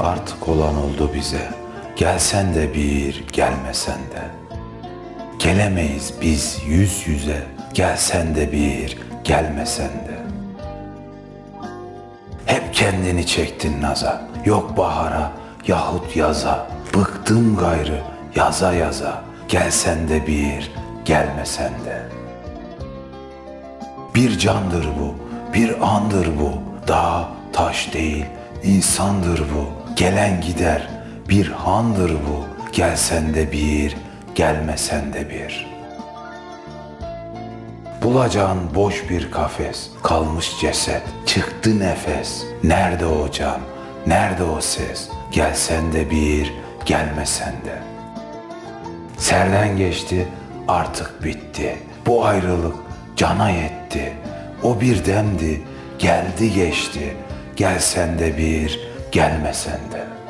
Artık olan oldu bize. Gelsen de bir, gelmesen de. Gelemeyiz biz yüz yüze. Gelsen de bir, gelmesen de. Hep kendini çektin naza. Yok bahara yahut yaza. Bıktım gayrı yaza yaza. Gelsen de bir, gelmesen de. Bir candır bu, bir andır bu. Dağ, taş değil, insandır bu. Gelen gider, bir handır bu. Gelsen de bir, gelmesen de bir. Bulacağın boş bir kafes, kalmış ceset, çıktı nefes. Nerede o can, nerede o ses? Gelsen de bir, gelmesen de. Serden geçti, artık bitti. Bu ayrılık cana yetti. O bir demdi, geldi geçti. Gelsen de bir, gelmesen de.